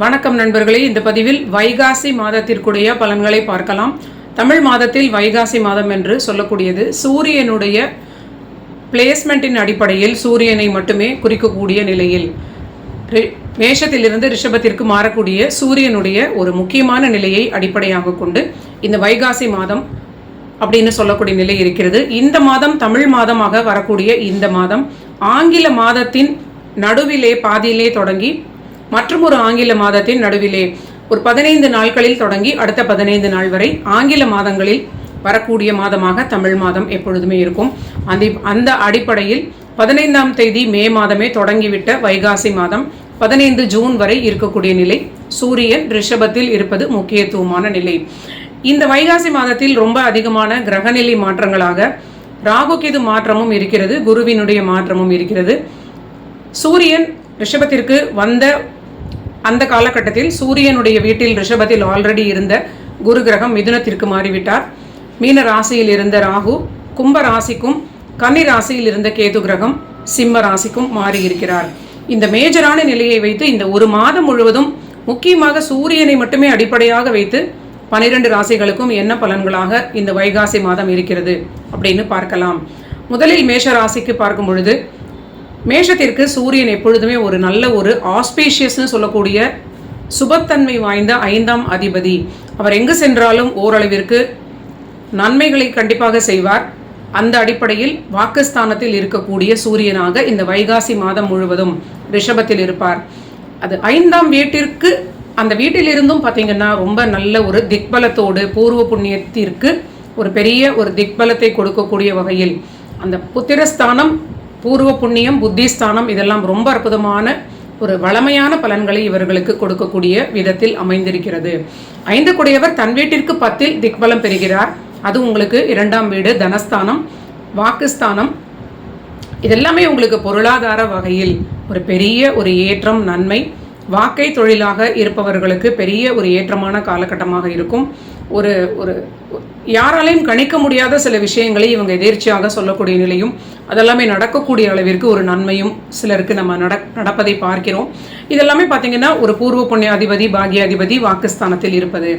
வணக்கம் நண்பர்களே. இந்த பதிவில் வைகாசி மாதத்திற்குடைய பலன்களை பார்க்கலாம். தமிழ் மாதத்தில் வைகாசி மாதம் என்று சொல்லக்கூடியது. சூரியனுடைய பிளேஸ்மெண்ட்டின் அடிப்படையில் சூரியனை மட்டுமே குறிக்கக்கூடிய நிலையில் மேஷத்திலிருந்து ரிஷபத்திற்கு மாறக்கூடிய சூரியனுடைய ஒரு முக்கியமான நிலையை அடிப்படையாக கொண்டு இந்த வைகாசி மாதம் அப்படின்னு சொல்லக்கூடிய நிலை இருக்கிறது. இந்த மாதம் தமிழ் மாதமாக வரக்கூடிய இந்த மாதம் ஆங்கில மாதத்தின் நடுவிலே பாதியிலே தொடங்கி மற்றும் ஒரு ஆங்கில மாதத்தின் நடுவிலே ஒரு பதினைந்து நாட்களில் தொடங்கி அடுத்த பதினைந்து நாள் வரை ஆங்கில மாதங்களில் வரக்கூடிய மாதமாக தமிழ் மாதம் எப்பொழுதுமே இருக்கும். அந்த அந்த அடிப்படையில் பதினைந்தாம் தேதி மே மாதமே தொடங்கிவிட்ட வைகாசி மாதம் பதினைந்து ஜூன் வரை இருக்கக்கூடிய நிலை. சூரியன் ரிஷபத்தில் இருப்பது முக்கியத்துவமான நிலை. இந்த வைகாசி மாதத்தில் ரொம்ப அதிகமான கிரகநிலை மாற்றங்களாக ராகுகேது மாற்றமும் இருக்கிறது குருவினுடைய மாற்றமும் இருக்கிறது. சூரியன் ரிஷபத்திற்கு வந்த அந்த காலகட்டத்தில் சூரியனுடைய வீட்டில் ரிஷபத்தில் ஆல்ரெடி இருந்த குரு கிரகம் மிதுனத்திற்கு மாறிவிட்டார். மீன ராசியில் இருந்த ராகு கும்ப ராசிக்கும் கன்னி ராசியில் இருந்த கேது கிரகம் சிம்ம ராசிக்கும் மாறி இருக்கிறார் இந்த மேஜரான நிலையை வைத்து இந்த ஒரு மாதம் முழுவதும் முக்கியமாக சூரியனை மட்டுமே அடிப்படையாக வைத்து பனிரெண்டு ராசிகளுக்கும் என்ன பலன்களாக இந்த வைகாசி மாதம் இருக்கிறது அப்படின்னு பார்க்கலாம். முதலில் மேஷ ராசிக்கு பார்க்கும் பொழுது மேஷத்திற்கு சூரியன் எப்பொழுதுமே ஒரு நல்ல ஒரு ஆஸ்பேஷியஸ்னு சொல்லக்கூடிய சுபத்தன்மை வாய்ந்த ஐந்தாம் அதிபதி. அவர் எங்கு சென்றாலும் ஓரளவிற்கு நன்மைகளை கண்டிப்பாக செய்வார். அந்த அடிப்படையில் வாக்குஸ்தானத்தில் இருக்கக்கூடிய சூரியனாக இந்த வைகாசி மாதம் முழுவதும் ரிஷபத்தில் இருப்பார். அது ஐந்தாம் வீட்டிற்கு அந்த வீட்டிலிருந்தும் பார்த்தீங்கன்னா ரொம்ப நல்ல ஒரு திக்பலத்தோடு பூர்வ புண்ணியத்திற்கு ஒரு பெரிய ஒரு திக்பலத்தை கொடுக்கக்கூடிய வகையில் அந்த புத்திரஸ்தானம் பூர்வ புண்ணியம் புத்திஸ்தானம் இதெல்லாம் ரொம்ப அற்புதமான ஒரு வளமையான பலன்களை இவர்களுக்கு கொடுக்கக்கூடிய விதத்தில் அமைந்திருக்கிறது. ஐந்து குடையவர் தன் வீட்டிற்கு பத்தில் திக்பலம் பெறுகிறார். அது உங்களுக்கு இரண்டாம் வீடு தனஸ்தானம் வாக்குஸ்தானம். இதெல்லாமே உங்களுக்கு பொருளாதார வகையில் ஒரு பெரிய ஒரு ஏற்றம் நன்மை. வாக்கை தொழிலாக இருப்பவர்களுக்கு பெரிய ஒரு ஏற்றமான காலகட்டமாக இருக்கும். ஒரு ஒரு யாராலையும் கணிக்க முடியாத சில விஷயங்களை இவங்க எதிர்ச்சியாக சொல்லக்கூடிய நிலையும் அதெல்லாமே நடக்கக்கூடிய அளவிற்கு ஒரு நன்மையும் சிலருக்கு நம்ம நட நடப்பதை பார்க்கிறோம். இதெல்லாமே பார்த்தீங்கன்னா ஒரு பூர்வ புண்ணியாதிபதி பாகியாதிபதி வாக்குஸ்தானத்தில் இருப்பது.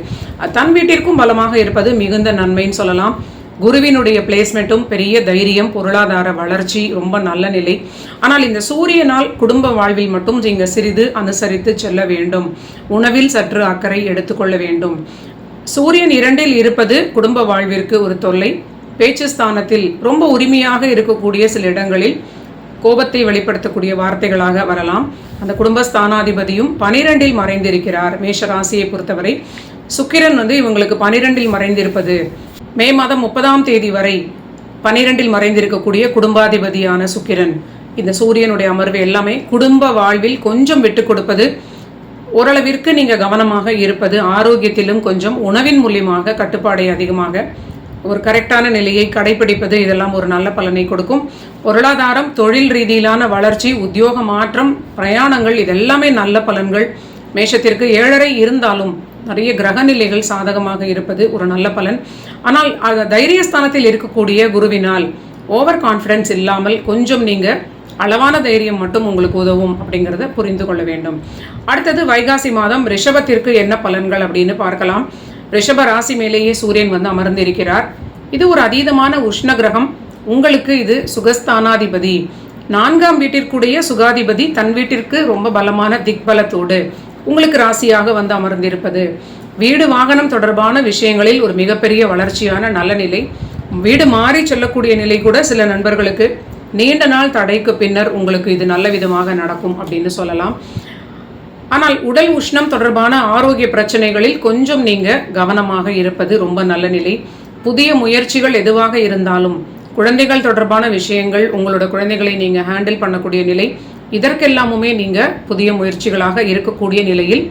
தன் வீட்டிற்கும் பலமாக இருப்பது மிகுந்த நன்மைன்னு சொல்லலாம். குருவினுடைய பிளேஸ்மெண்ட்டும் பெரிய தைரியம் பொருளாதார வளர்ச்சி ரொம்ப நல்ல நிலை. ஆனால் இந்த சூரியனால் குடும்ப வாழ்வில் மட்டும் நீங்கள் சிறிது அனுசரித்து செல்ல வேண்டும். உணவில் சற்று அக்கறை எடுத்துக்கொள்ள வேண்டும். சூரியன் இரண்டில் இருப்பது குடும்ப வாழ்விற்கு ஒரு தொல்லை. பேச்சு ஸ்தானத்தில் ரொம்ப உரிமையாக இருக்கக்கூடிய சில இடங்களில் கோபத்தை வெளிப்படுத்தக்கூடிய வார்த்தைகளாக வரலாம். அந்த குடும்ப ஸ்தானாதிபதியும் பனிரெண்டில் மறைந்திருக்கிறார் மேஷ ராசியை பொறுத்தவரை. சுக்கிரன் வந்து இவங்களுக்கு பனிரெண்டில் மறைந்திருப்பது. மே மாதம் முப்பதாம் தேதி வரை பனிரெண்டில் மறைந்திருக்கக்கூடிய குடும்பாதிபதியான சுக்கிரன். இந்த சூரியனுடைய அமர்வு எல்லாமே குடும்ப வாழ்வில் கொஞ்சம் விட்டு கொடுப்பது ஓரளவிற்கு நீங்கள் கவனமாக இருப்பது ஆரோக்கியத்திலும் கொஞ்சம் உணவின் மூலியமாக கட்டுப்பாடை அதிகமாக ஒரு கரெக்டான நிலையை கடைபிடிப்பது இதெல்லாம் ஒரு நல்ல பலனை கொடுக்கும். பொருளாதாரம் தொழில் ரீதியிலான வளர்ச்சி உத்தியோக மாற்றம் பிரயாணங்கள் இதெல்லாமே நல்ல பலன்கள். மேஷத்திற்கு ஏழரை இருந்தாலும் நிறைய கிரகநிலைகள் சாதகமாக இருப்பது ஒரு நல்ல பலன். ஆனால் அது தைரியஸ்தானத்தில் இருக்கக்கூடிய குருவினால் ஓவர் கான்ஃபிடென்ஸ் இல்லாமல் கொஞ்சம் நீங்கள் அளவான தைரியம் மட்டும் உங்களுக்கு உதவும் அப்படிங்கிறத புரிந்து கொள்ள வேண்டும். அடுத்தது வைகாசி மாதம் ரிஷபத்திற்கு என்ன பலன்கள் அப்படின்னு பார்க்கலாம். ரிஷப ராசி மேலேயே சூரியன் வந்து அமர்ந்திருக்கிறார். இது ஒரு அதீதமான உஷ்ண கிரகம் உங்களுக்கு இது சுகஸ்தானாதிபதி. நான்காம் வீட்டிற்குடைய சுகாதிபதி தன் வீட்டிற்கு ரொம்ப பலமான திக்பலத்தோடு உங்களுக்கு ராசியாக வந்து அமர்ந்திருப்பது. வீடு வாகனம் தொடர்பான விஷயங்களில் ஒரு மிகப்பெரிய வளர்ச்சியான நல்ல நிலை. வீடு மாறி செல்லக்கூடிய நிலை கூட சில நண்பர்களுக்கு. நீண்ட நாள் தடைக்கு பின்னர் உங்களுக்கு இது நல்ல விதமாக நடக்கும் அப்படின்னு சொல்லலாம். ஆனால் உடல் உஷ்ணம் தொடர்பான ஆரோக்கிய பிரச்சனைகளில் கொஞ்சம் நீங்கள் கவனமாக இருப்பது ரொம்ப நல்ல நிலை. புதிய முயற்சிகள் எதுவாக இருந்தாலும் குழந்தைகள் தொடர்பான விஷயங்கள் உங்களோட குழந்தைகளை நீங்கள் ஹேண்டில் பண்ணக்கூடிய நிலை இதற்கெல்லாமுமே நீங்கள் புதிய முயற்சிகளாக இருக்கக்கூடிய நிலையில்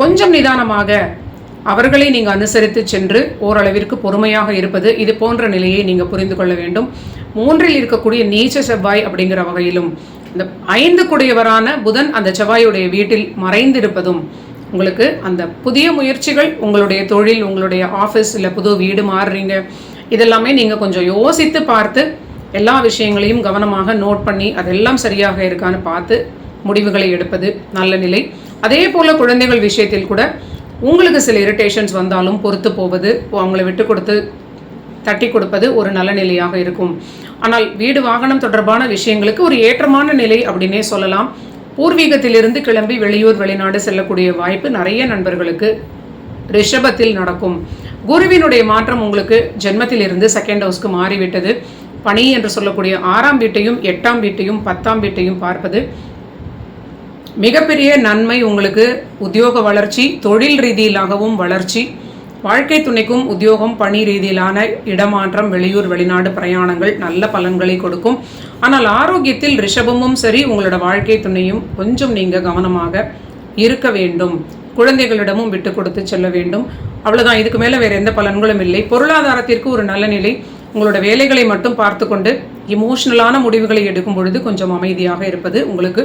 கொஞ்சம் நிதானமாக அவர்களை நீங்கள் அனுசரித்து சென்று ஓரளவிற்கு பொறுமையாக இருப்பது இது போன்ற நிலையை நீங்கள் புரிந்து கொள்ள வேண்டும். மூன்றில் இருக்கக்கூடிய நீச்ச செவ்வாய் அப்படிங்கிற வகையிலும் இந்த ஐந்து குடையவரான புதன் அந்த செவ்வாயுடைய வீட்டில் மறைந்திருப்பதும் உங்களுக்கு அந்த புதிய முயற்சிகள் உங்களுடைய தொழில் உங்களுடைய ஆஃபீஸ் இல்லை புது வீடு மாறுறீங்க இதெல்லாமே நீங்கள் கொஞ்சம் யோசித்து பார்த்து எல்லா விஷயங்களையும் கவனமாக நோட் பண்ணி அதெல்லாம் சரியாக இருக்கான்னு பார்த்து முடிவுகளை எடுப்பது நல்ல நிலை. அதே போல் குழந்தைகள் விஷயத்தில் கூட உங்களுக்கு சில இரிட்டேஷன்ஸ் வந்தாலும் பொறுத்து போவது அவங்கள விட்டு கொடுத்து தட்டி கொடுப்பது ஒரு நல்ல நிலையாக இருக்கும். ஆனால் வீடு வாகனம் தொடர்பான விஷயங்களுக்கு ஒரு ஏற்றமான நிலை அப்படின்னே சொல்லலாம். பூர்வீகத்திலிருந்து கிளம்பி வெளியூர் வெளிநாடு செல்லக்கூடிய வாய்ப்பு நிறைய நண்பர்களுக்கு ரிஷபத்தில் நடக்கும். குருவினுடைய மாற்றம் உங்களுக்கு ஜென்மத்திலிருந்து செகண்ட் ஹவுஸ்க்கு மாறிவிட்டது. பணி என்று சொல்லக்கூடிய ஆறாம் வீட்டையும் எட்டாம் வீட்டையும் பத்தாம் வீட்டையும் பார்ப்பது மிகப்பெரிய நன்மை உங்களுக்கு உத்தியோக வளர்ச்சி தொழில் ரீதியிலாகவும் வளர்ச்சி வாழ்க்கை துணைக்கும் உத்தியோகம் பணி ரீதியிலான இடமாற்றம் வெளியூர் வெளிநாடு பிரயாணங்கள் நல்ல பலன்களை கொடுக்கும். ஆனால் ஆரோக்கியத்தில் ரிஷபமும் சரி உங்களோட வாழ்க்கை துணையும் கொஞ்சம் நீங்கள் கவனமாக இருக்க வேண்டும். குழந்தைகளிடமும் விட்டு கொடுத்து செல்ல வேண்டும். அவ்வளோதான் இதுக்கு மேலே வேறு எந்த பலன்களும் இல்லை. பொருளாதாரத்திற்கு ஒரு நல்ல நிலை. உங்களோட வேலைகளை மட்டும் பார்த்து கொண்டு இமோஷனலான முடிவுகளை எடுக்கும் பொழுது கொஞ்சம் அமைதியாக இருப்பது உங்களுக்கு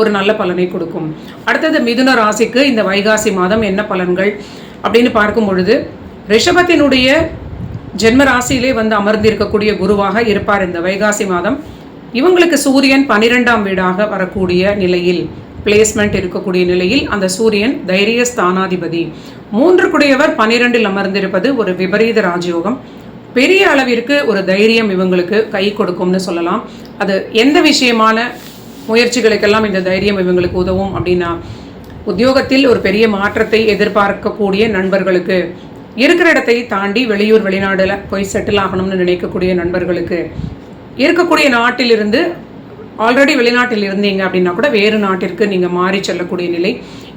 ஒரு நல்ல பலனை கொடுக்கும். அடுத்தது மிதுன ராசிக்கு இந்த வைகாசி மாதம் என்ன பலன்கள் அப்படின்னு பார்க்கும் பொழுது ரிஷபத்தினுடைய ஜென்ம ராசியிலே வந்து அமர்ந்திருக்கக்கூடிய குருவாக இருப்பார் இந்த வைகாசி மாதம். இவங்களுக்கு சூரியன் பனிரெண்டாம் வீடாக வரக்கூடிய நிலையில் பிளேஸ்மெண்ட் இருக்கக்கூடிய நிலையில் அந்த சூரியன் தைரிய ஸ்தானாதிபதி. மூன்று குடையவர் பனிரெண்டில் அமர்ந்திருப்பது ஒரு விபரீத ராஜயோகம். பெரிய அளவிற்கு ஒரு தைரியம் இவங்களுக்கு கை கொடுக்கும்னு சொல்லலாம். அது எந்த விஷயமான முயற்சிகளுக்கெல்லாம் இந்த தைரியம் இவங்களுக்கு உதவும் அப்படின்னா உத்தியோகத்தில் ஒரு பெரிய மாற்றத்தை எதிர்பார்க்கக்கூடிய நண்பர்களுக்கு இருக்கிற இடத்தை தாண்டி வெளியூர் வெளிநாடுல போய் செட்டில் ஆகணும்னு நினைக்கக்கூடிய நண்பர்களுக்கு இருக்கக்கூடிய நாட்டிலிருந்து ஆல்ரெடி வெளிநாட்டில் இருந்தீங்க அப்படின்னா கூட வேறு நாட்டிற்கு நீங்கள் மாறி செல்லக்கூடிய நிலை.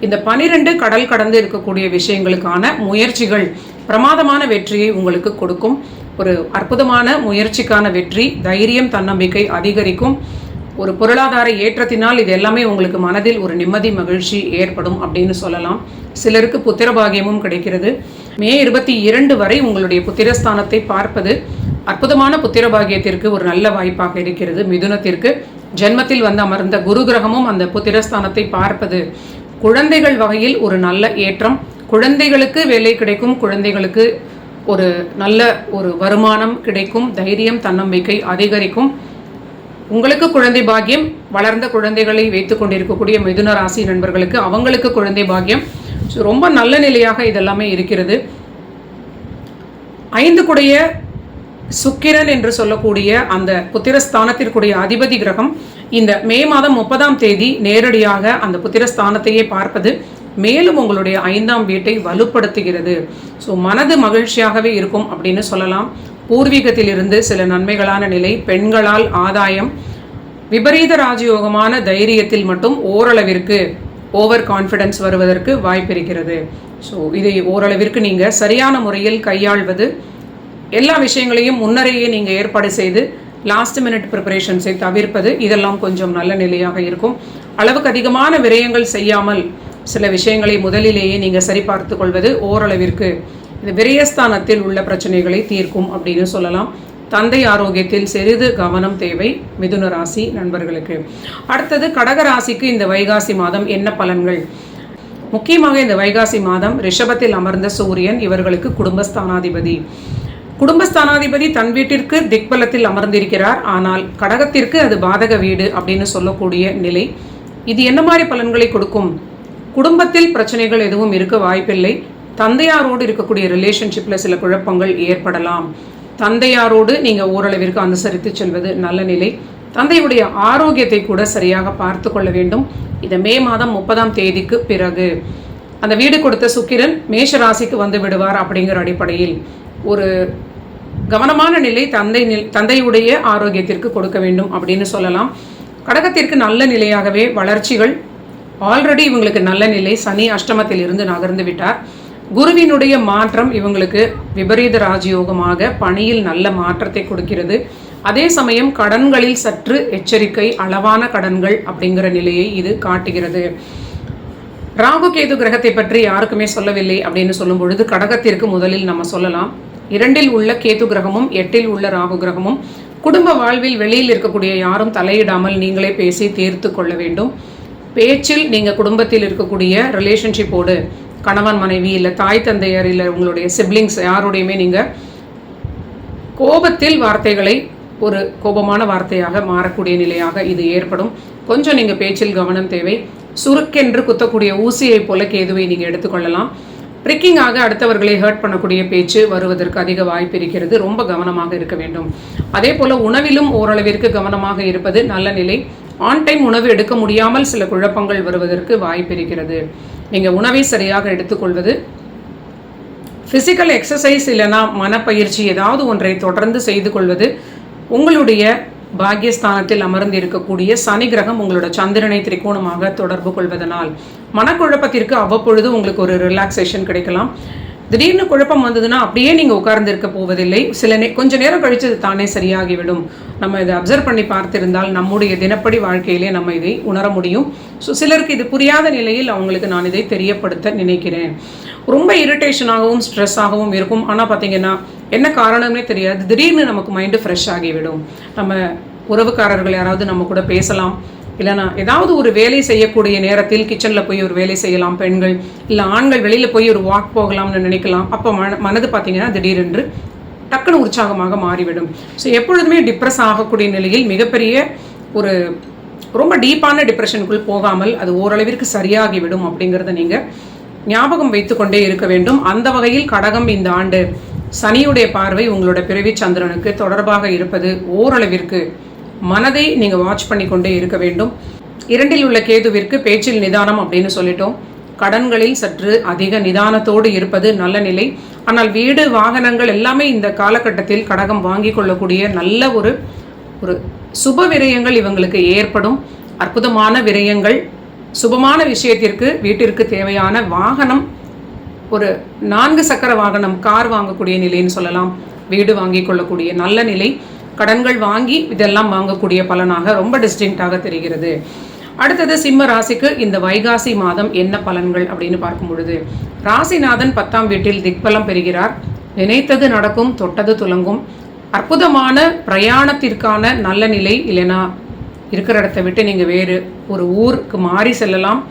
இந்த பனிரெண்டு கடல் கடந்து இருக்கக்கூடிய விஷயங்களுக்கான முயற்சிகள் பிரமாதமான வெற்றியை உங்களுக்கு கொடுக்கும். ஒரு அற்புதமான முயற்சிக்கான வெற்றி தைரியம் தன்னம்பிக்கை அதிகரிக்கும். ஒரு பொருளாதார ஏற்றத்தினால் இது எல்லாமே உங்களுக்கு மனதில் ஒரு நிம்மதி மகிழ்ச்சி ஏற்படும் அப்படின்னு சொல்லலாம். சிலருக்கு புத்திரபாகியமும் கிடைக்கிறது. மே இருபத்தி இரண்டு வரை உங்களுடைய புத்திரஸ்தானத்தை பார்ப்பது அற்புதமான புத்திரபாகியத்திற்கு ஒரு நல்ல வாய்ப்பாக இருக்கிறது மிதுனத்திற்கு. ஜென்மத்தில் வந்து அமர்ந்த குரு கிரகமும் அந்த புத்திரஸ்தானத்தை பார்ப்பது குழந்தைகள் வகையில் ஒரு நல்ல ஏற்றம். குழந்தைகளுக்கு வேலை கிடைக்கும் குழந்தைகளுக்கு ஒரு நல்ல ஒரு வருமானம் கிடைக்கும் தைரியம் தன்னம்பிக்கை அதிகரிக்கும். உங்களுக்கு குழந்தை பாக்கியம் வளர்ந்த குழந்தைகளை வைத்துக் கொண்டிருக்கக்கூடிய மிதுன ராசி நண்பர்களுக்கு அவங்களுக்கு குழந்தை பாக்கியம். ஸோ ரொம்ப நல்ல நிலையாக இதெல்லாமே இருக்கிறது. ஐந்து கூடிய சுக்கிரன் என்று சொல்லக்கூடிய அந்த புத்திரஸ்தானத்திற்குடைய அதிபதி கிரகம் இந்த மே மாதம் முப்பதாம் தேதி நேரடியாக அந்த புத்திரஸ்தானத்தையே பார்ப்பது. மேலும் உங்களுடைய ஐந்தாம் வீட்டை வலுப்படுத்துகிறது. ஸோ மனது மகிழ்ச்சியாகவே இருக்கும் அப்படின்னு சொல்லலாம். பூர்வீகத்திலிருந்து சில நன்மைகளான நிலை பெண்களால் ஆதாயம் விபரீத ராஜயோகமான தைரியத்தில் மட்டும் ஓரளவிற்கு ஓவர் கான்ஃபிடென்ஸ் வருவதற்கு வாய்ப்பிருக்கிறது ஸோ இதை ஓரளவிற்கு நீங்கள் சரியான முறையில் கையாள்வது எல்லா விஷயங்களையும் முன்னரையே நீங்கள் ஏற்பாடு செய்து லாஸ்ட் மினிட் ப்ரிப்பரேஷன்ஸை தவிர்ப்பது இதெல்லாம் கொஞ்சம் நல்ல நிலையாக இருக்கும். அளவுக்கு அதிகமான விரயங்கள் செய்யாமல் சில விஷயங்களை முதலிலேயே நீங்கள் சரிபார்த்து கொள்வது ஓரளவிற்கு இந்த விரயஸ்தானத்தில் உள்ள பிரச்சனைகளை தீர்க்கும் அப்படின்னு சொல்லலாம். தந்தை ஆரோக்கியத்தில் சிறிது கவனம் தேவை மிதுன ராசி நண்பர்களுக்கு. அடுத்தது கடக ராசிக்கு இந்த வைகாசி மாதம் என்ன பலன்கள்? முக்கியமாக இந்த வைகாசி மாதம் ரிஷபத்தில் அமர்ந்த சூரியன் இவர்களுக்கு குடும்பஸ்தானாதிபதி. குடும்பஸ்தானாதிபதி தன் வீட்டிற்கு திக்பலத்தில் அமர்ந்திருக்கிறார். ஆனால் கடகத்திற்கு அது பாதக வீடு அப்படின்னு சொல்லக்கூடிய நிலை. இது என்ன மாதிரி பலன்களை கொடுக்கும்? குடும்பத்தில் பிரச்சனைகள் எதுவும் இருக்க வாய்ப்பில்லை. தந்தையாரோடு இருக்கக்கூடிய ரிலேஷன்ஷிப்பில் சில குழப்பங்கள் ஏற்படலாம். தந்தையாரோடு நீங்கள் ஓரளவிற்கு அனுசரித்து செல்வது நல்ல நிலை. தந்தையுடைய ஆரோக்கியத்தை கூட சரியாக பார்த்து கொள்ள வேண்டும். இதை மே மாதம் முப்பதாம் தேதிக்கு பிறகு. அந்த வீடு கொடுத்த சுக்கிரன் மேஷ ராசிக்கு வந்து விடுவார் அப்படிங்கிற அடிப்படையில். ஒரு கவனமான நிலை தந்தை நில் தந்தையுடைய ஆரோக்கியத்திற்கு கொடுக்க வேண்டும் அப்படின்னு சொல்லலாம். கடகத்திற்கு நல்ல நிலையாகவே வளர்ச்சிகள் ஆல்ரெடி இவங்களுக்கு நல்ல நிலை. சனி அஷ்டமத்தில் இருந்து நகர்ந்து விட்டார். குருவினுடைய மாற்றம் இவங்களுக்கு விபரீத ராஜயோகமாக பணியில் நல்ல மாற்றத்தை கொடுக்கிறது. அதே சமயம் கடன்களில் சற்று எச்சரிக்கை அளவான கடன்கள் அப்படிங்கிற நிலையை இது காட்டுகிறது. ராகு கேது கிரகத்தை பற்றி யாருக்குமே சொல்லவில்லை அப்படின்னு சொல்லும் பொழுது கடகத்திற்கு முதலில் நம்ம சொல்லலாம். இரண்டில் உள்ள கேது கிரகமும் எட்டில் உள்ள ராகு கிரகமும் குடும்ப வாழ்வில் வெளியில் இருக்கக்கூடிய யாரும் தலையிடாமல் நீங்களே பேசி தீர்த்து கொள்ள வேண்டும். பேச்சில் நீங்கள் குடும்பத்தில் இருக்கக்கூடிய ரிலேஷன்ஷிப்போடு கணவன் மனைவி இல்லை தாய் தந்தையர் இல்லை உங்களுடைய சிப்ளிங்ஸ் யாரோடையுமே நீங்கள் கோபத்தில் வார்த்தைகளை ஒரு கோபமான வார்த்தையாக மாறக்கூடிய நிலையாக இது ஏற்படும். கொஞ்சம் நீங்கள் பேச்சில் கவனம் தேவை. சுருக்கென்று குத்தக்கூடிய ஊசியைப் போல கேதுவை நீங்கள் எடுத்துக்கொள்ளலாம். ட்ரிக்கிங்காக அடுத்தவர்களை ஹர்ட் பண்ணக்கூடிய பேச்சு வருவதற்கு அதிக வாய்ப்பு இருக்கிறது. ரொம்ப கவனமாக இருக்க வேண்டும். அதே போல் உணவிலும் ஓரளவிற்கு கவனமாக இருப்பது நல்ல நிலை. ஆன் டைம் உணவு எடுக்க முடியாமல் சில குழப்பங்கள் வருவதற்கு வாய்ப்பிருக்கிறது நீங்கள் உணவை சரியாக எடுத்துக்கொள்வது ஃபிசிக்கல் எக்ஸசைஸ் இல்லைனா மனப்பயிற்சி ஏதாவது ஒன்றை தொடர்ந்து செய்து கொள்வது உங்களுடைய பாக்யஸ்தானத்தில் அமர்ந்து இருக்கக்கூடிய சனி கிரகம் உங்களோட சந்திரனை திரிகோணமாக தொடர்பு கொள்வதனால் மனக்குழப்பத்திற்கு அவ்வப்பொழுது உங்களுக்கு ஒரு ரிலாக்ஸேஷன் கிடைக்கலாம். திடீர்னு குழப்பம் வந்ததுன்னா அப்படியே நீங்கள் உட்கார்ந்து இருக்க போவதில்லை. சில நே கொஞ்ச நேரம் கழித்து அது தானே சரியாகிவிடும். நம்ம இதை அப்சர்வ் பண்ணி பார்த்திருந்தால் நம்முடைய தினப்படி வாழ்க்கையிலே நம்ம இதை உணர முடியும். ஸோ சிலருக்கு இது புரியாத நிலையில் அவங்களுக்கு நான் இதை தெரியப்படுத்த நினைக்கிறேன். ரொம்ப இரிட்டேஷனாகவும் ஸ்ட்ரெஸ்ஸாகவும் இருக்கும். ஆனால் பார்த்தீங்கன்னா என்ன காரணம்னே தெரியாது. திடீர்னு நமக்கு மைண்டு ஃப்ரெஷ் ஆகிவிடும். நம்ம உறவுக்காரர்கள் யாராவது நம்ம கூட பேசலாம். இல்லைனா ஏதாவது ஒரு வேலை செய்யக்கூடிய நேரத்தில் கிச்சனில் போய் ஒரு வேலை செய்யலாம் பெண்கள் இல்லை ஆண்கள் வெளியில் போய் ஒரு வாக் போகலாம்னு நினைக்கலாம். அப்போ மன மனது பார்த்தீங்கன்னா திடீரென்று டக்குன்னு உற்சாகமாக மாறிவிடும். ஸோ எப்பொழுதுமே டிப்ரெஸ் ஆகக்கூடிய நிலையில் மிகப்பெரிய ஒரு ரொம்ப டீப்பான டிப்ரெஷனுக்குள் போகாமல் அது ஓரளவிற்கு சரியாகிவிடும் அப்படிங்கிறத நீங்கள் ஞாபகம் வைத்துக்கொண்டே இருக்க வேண்டும். அந்த வகையில் கடகம் இந்த ஆண்டு சனியுடைய பார்வை உங்களோட பிறவி சந்திரனுக்கு தொடர்பாக இருப்பது ஓரளவிற்கு மனதை நீங்கள் வாட்ச் பண்ணி கொண்டே இருக்க வேண்டும். இரண்டில் உள்ள கேதுவிற்கு பேச்சில் நிதானம் அப்படின்னு சொல்லிட்டோம். கடன்களில் சற்று அதிக நிதானத்தோடு இருப்பது நல்ல நிலை. ஆனால் வீடு வாகனங்கள் எல்லாமே இந்த காலகட்டத்தில் கடகம் வாங்கி கொள்ளக்கூடிய நல்ல ஒரு ஒரு சுப விரயங்கள் இவங்களுக்கு ஏற்படும். அற்புதமான விரயங்கள். சுபமான விஷயத்திற்கு வீட்டிற்கு தேவையான வாகனம் ஒரு நான்கு சக்கர வாகனம் கார் வாங்கக்கூடிய நிலைன்னு சொல்லலாம். வீடு வாங்கி கொள்ளக்கூடிய நல்ல நிலை. கடன்கள் வாங்கி இதெல்லாம் வாங்கக்கூடிய பலனாக ரொம்ப டிஸ்டிங்டாக தெரிகிறது. அடுத்தது சிம்ம ராசிக்கு இந்த வைகாசி மாதம் என்ன பலன்கள் அப்படின்னு பார்க்கும் பொழுது ராசிநாதன் பத்தாம் வீட்டில் திக்பலம் பெறுகிறார். நினைத்தது நடக்கும் தொட்டது துலங்கும். அற்புதமான பிரயாணத்திற்கான நல்ல நிலை இல்லைனா இருக்கிற இடத்த விட்டு நீங்கள் வேறு ஒரு ஊருக்கு மாறி செல்லலாம்.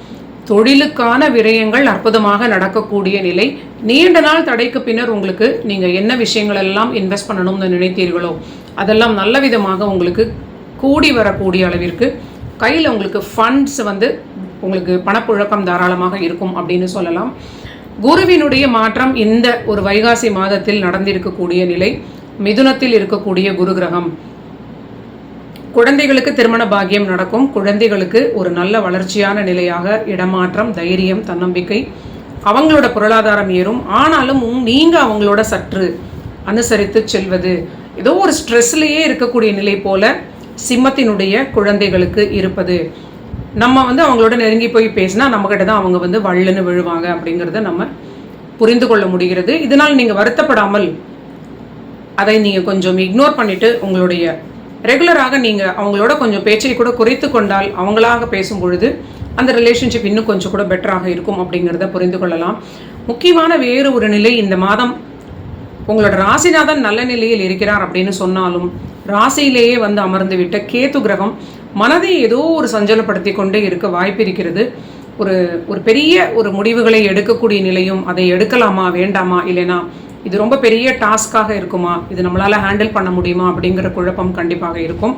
தொழிலுக்கான விரயங்கள் அற்புதமாக நடக்கக்கூடிய நிலை. நீண்ட நாள் தடைக்கு பின்னர் உங்களுக்கு நீங்கள் என்ன விஷயங்கள் எல்லாம் இன்வெஸ்ட் பண்ணணும்னு நினைத்தீர்களோ அதெல்லாம் நல்ல விதமாக உங்களுக்கு கூடி வரக்கூடிய அளவிற்கு கையில் உங்களுக்கு ஃபண்ட்ஸ் வந்து உங்களுக்கு பணப்புழக்கம் தாராளமாக இருக்கும் அப்படின்னு சொல்லலாம். குருவினுடைய மாற்றம் இந்த ஒரு வைகாசி மாதத்தில் நடந்திருக்கக்கூடிய நிலை மிதுனத்தில் இருக்கக்கூடிய குரு கிரகம். குழந்தைகளுக்கு திருமண பாக்கியம் நடக்கும். குழந்தைகளுக்கு ஒரு நல்ல வளர்ச்சியான நிலையாக இடமாற்றம் தைரியம் தன்னம்பிக்கை அவங்களோட பொருளாதாரம் ஏறும். ஆனாலும் நீங்கள் அவங்களோட சற்று அனுசரித்து செல்வது ஏதோ ஒரு ஸ்ட்ரெஸ்லேயே இருக்கக்கூடிய நிலை போல சிம்மத்தினுடைய குழந்தைகளுக்கு இருப்பது. நம்ம வந்து அவங்களோட நெருங்கி போய் பேசினா நம்மக்கிட்ட தான் அவங்க வந்து வள்ளுன்னு விழுவாங்க அப்படிங்கிறத நம்ம புரிந்து கொள்ள முடிகிறது. இதனால் நீங்கள் வருத்தப்படாமல் அதை நீங்கள் கொஞ்சம் இக்னோர் பண்ணிவிட்டு உங்களுடைய ரெகுலராக நீங்கள் அவங்களோட கொஞ்சம் பேச்சை கூட குறைத்து கொண்டால் அவங்களாக பேசும் பொழுது அந்த ரிலேஷன்ஷிப் இன்னும் கொஞ்சம் கூட பெட்டராக இருக்கும் அப்படிங்கிறத புரிந்து கொள்ளலாம். முக்கியமான வேறு ஒரு நிலை இந்த மாதம் உங்களோட ராசிநாதன் நல்ல நிலையில் இருக்கிறார் அப்படின்னு சொன்னாலும் ராசியிலேயே வந்து அமர்ந்து விட்ட கேத்து கிரகம் மனதை ஏதோ ஒரு சஞ்சலப்படுத்தி கொண்டே இருக்க வாய்ப்பு இருக்கிறது. ஒரு ஒரு பெரிய ஒரு முடிவுகளை எடுக்கக்கூடிய நிலையும் அதை எடுக்கலாமா வேண்டாமா இல்லைனா இது ரொம்ப பெரிய டாஸ்க்காக இருக்குமா இது நம்மளால் ஹேண்டில் பண்ண முடியுமா அப்படிங்கிற குழப்பம் கண்டிப்பாக இருக்கும்.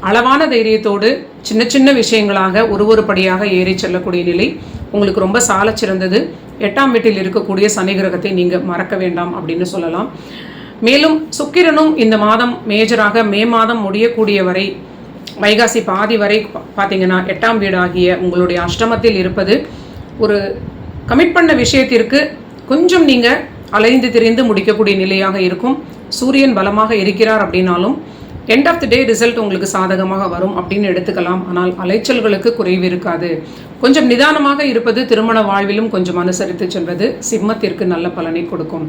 அளவான தைரியத்தோடு சின்ன சின்ன விஷயங்களாக ஒரு ஒரு படியாக ஏறி செல்லக்கூடிய நிலை உங்களுக்கு ரொம்ப சால சிறந்தது எட்டாம் வீட்டில் இருக்கக்கூடிய சனி கிரகத்தை நீங்கள் மறக்க வேண்டாம் அப்படின்னு சொல்லலாம். மேலும் சுக்கிரனும் இந்த மாதம் மேஜராக மே மாதம் முடியக்கூடிய வரை வைகாசி பாதி வரை பார்த்தீங்கன்னா எட்டாம் வீடாகிய உங்களுடைய அஷ்டமத்தில் இருப்பது ஒரு கமிட் பண்ண விஷயத்திற்கு கொஞ்சம் நீங்கள் அலைந்து திரிந்து முடிக்கக்கூடிய நிலையாக இருக்கும். சூரியன் பலமாக இருக்கிறார் அப்படின்னாலும் end of the day result உங்களுக்கு சாதகமாக வரும் அப்படின்னு எடுத்துக்கலாம். ஆனால் அலைச்சல்களுக்கு குறைவு இருக்காது. கொஞ்சம் நிதானமாக இருப்பது திருமண வாழ்விலும் கொஞ்சம் அனுசரித்து செல்வது சிம்மத்திற்கு நல்ல பலனை கொடுக்கும்.